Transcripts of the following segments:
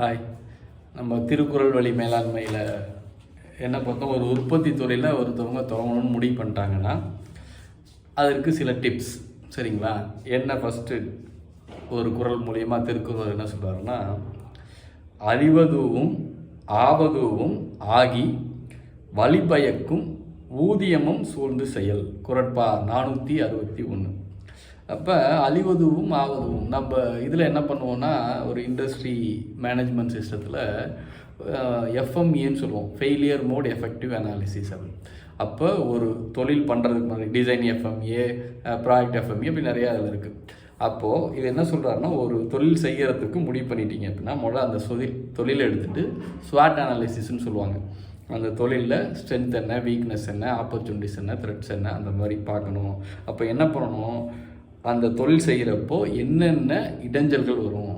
Hi நம்ம திருக்குறள் வழி மேலாண்மையில் என்ன பார்த்தோம்? ஒரு உற்பத்தி துறையில் ஒருத்தவங்க துவங்கணும்னு முடிவு பண்ணிட்டாங்கன்னா அதற்கு சில டிப்ஸ் சரிங்களா? என்ன ஃபஸ்ட்டு ஒரு குறள் மூலியமாக திருக்குறள் என்ன சொல்கிறாருன்னா அறிவதுவும் ஆவதுவும் ஆகி வழிபயக்கும் ஊதியமும் சூழ்ந்து செயல். குரட்பா நானூற்றி அறுபத்தி ஒன்று அப்போ அழிவதுவும் ஆவதுவும். நம்ம இதில் என்ன பண்ணுவோம்னா ஒரு இண்டஸ்ட்ரி மேனேஜ்மெண்ட் சிஸ்டத்தில் எஃப்எம்ஏன்னு சொல்லுவோம். ஃபெயிலியர் மோட் எஃபெக்டிவ் அனாலிசிஸ் அப்படி அப்போ ஒரு தொழில் பண்ணுறதுக்கு முன்னாடி டிசைன் எஃப்எம்ஏ ப்ராடக்ட் எஃப்எம்ஏ அப்படி நிறையா அதில் இருக்குது அப்போது இது என்ன சொல்கிறாருன்னா ஒரு தொழில் செய்கிறதுக்கு முடிவு பண்ணிட்டீங்க அப்படின்னா முதல்ல அந்த தொழில் தொழிலை எடுத்துகிட்டு ஸ்வாட் அனாலிசிஸ்ன்னு சொல்லுவாங்க. அந்த தொழிலில் ஸ்ட்ரென்த் என்ன வீக்னஸ் என்ன ஆப்பர்ச்சுனிட்டிஸ் என்ன த்ரெட்ஸ் என்ன அந்த மாதிரி பார்க்கணும். அப்போ என்ன பண்ணணும்? அந்த தொழில் செய்கிறப்போ என்னென்ன இடைஞ்சல்கள் வரும்?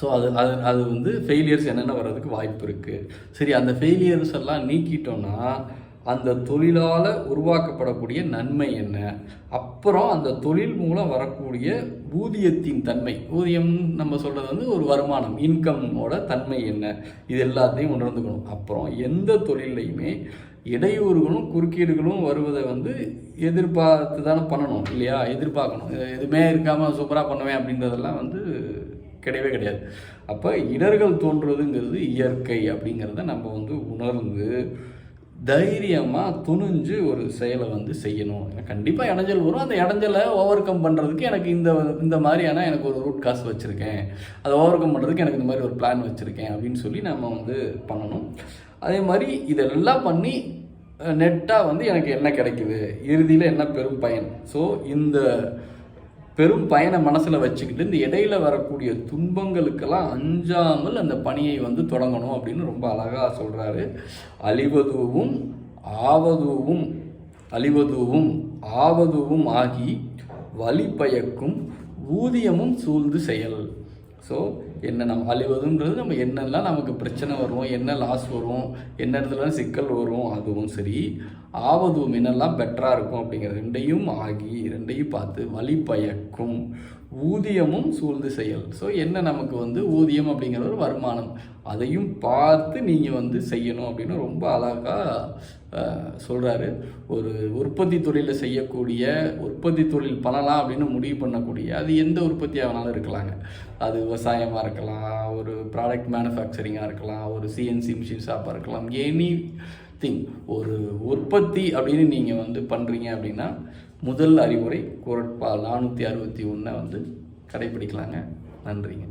ஸோ அது அது அது வந்து ஃபெயிலியர்ஸ் என்னென்ன வர்றதுக்கு வாய்ப்பு இருக்குது சரி அந்த ஃபெயிலியர்ஸ் எல்லாம் நீக்கிட்டோன்னா அந்த தொழிலால் உருவாக்கப்படக்கூடிய நன்மை என்ன? அப்புறம் அந்த தொழில் மூலம் வரக்கூடிய ஊதியத்தின் தன்மை. ஊதியம் நம்ம சொல்கிறது வந்து ஒரு வருமானம் இன்கம்மோட தன்மை என்ன? இது எல்லாத்தையும் உணர்ந்துக்கணும். அப்புறம் எந்த தொழிலையுமே இடையூறுகளும் குறுக்கீடுகளும் வருவதை வந்து எதிர்பார்த்து தானே பண்ணணும் இல்லையா? எதிர்பார்க்கணும். எதுவுமே இருக்காமல் சூப்பராக பண்ணுவேன் அப்படின்றதெல்லாம் வந்து கிடையவே கிடையாது. அப்போ இடர்கள் தோன்றுவதுங்கிறது இயற்கை அப்படிங்கிறத நம்ம வந்து உணர்ந்து தைரியமாக துணிஞ்சு ஒரு செயலை வந்து செய்யணும். கண்டிப்பாக இடைஞ்சல் வரும். அந்த இடைஞ்சலை ஓவர் கம் பண்ணுறதுக்கு எனக்கு இந்த இந்த மாதிரியான எனக்கு ஒரு ரூட் காசு வச்சுருக்கேன். அதை ஓவர் கம் பண்ணுறதுக்கு எனக்கு இந்த மாதிரி ஒரு பிளான் வச்சுருக்கேன் அப்படின்னு சொல்லி நம்ம வந்து பண்ணணும். அதே மாதிரி இதெல்லாம் பண்ணி நெட்டாக வந்து எனக்கு என்ன கிடைக்குது? இறுதியில் என்ன பெரும் பயன்? ஸோ இந்த பெரும் பயனை மனசில் வச்சுக்கிட்டு இந்த இடையில வரக்கூடிய துன்பங்களுக்கெல்லாம் அஞ்சாமல் அந்த பணியை வந்து தொடங்கணும் அப்படின்னு ரொம்ப அழகாக சொல்கிறாரு அழிவதுவும் ஆவதுவும் அழிவதுவும் ஆவதுவும் ஆகி வழி பயக்கும் ஊதியமும் சூழ்ந்து செயல். ஸோ என்ன நம்ம அழிவதுன்றது நம்ம என்னெல்லாம் நமக்கு பிரச்சனை வரும் என்ன லாஸ் வரும் என்ன இடத்துல சிக்கல் வரும் அதுவும் சரி. ஆவதும் என்னெல்லாம் பெட்டராக இருக்கும் அப்படிங்கிற ரெண்டையும் ஆகி ரெண்டையும் பார்த்து வழி பயக்கும் ஊதியமும் சூழ்ந்து செயல். ஸோ என்ன நமக்கு வந்து ஊதியம் அப்படிங்கிற ஒரு வருமானம்? அதையும் பார்த்து நீங்கள் வந்து செய்யணும் அப்படின்னு ரொம்ப அழகாக சொல்கிறாரு ஒரு உற்பத்தி தொழிலில் செய்யக்கூடிய உற்பத்தி தொழில் பண்ணலாம் அப்படின்னு முடிவு பண்ணக்கூடிய அது எந்த உற்பத்தியாக வேணாலும் இருக்கலாங்க. அது விவசாயமாக இருக்கலாம் ஒரு ப்ராடக்ட் மேனுஃபேக்சரிங்காக இருக்கலாம் ஒரு சிஎன்சி மிஷின் ஷாப்பாக இருக்கலாம் எனி திங் ஒரு உற்பத்தி அப்படின்னு நீங்கள் வந்து பண்ணுறீங்க அப்படின்னா முதல் அறிவுரை குரட்பா நானூற்றி அறுபத்தி ஒன்றை வந்து கடைப்பிடிக்கலாங்க. நன்றிங்க.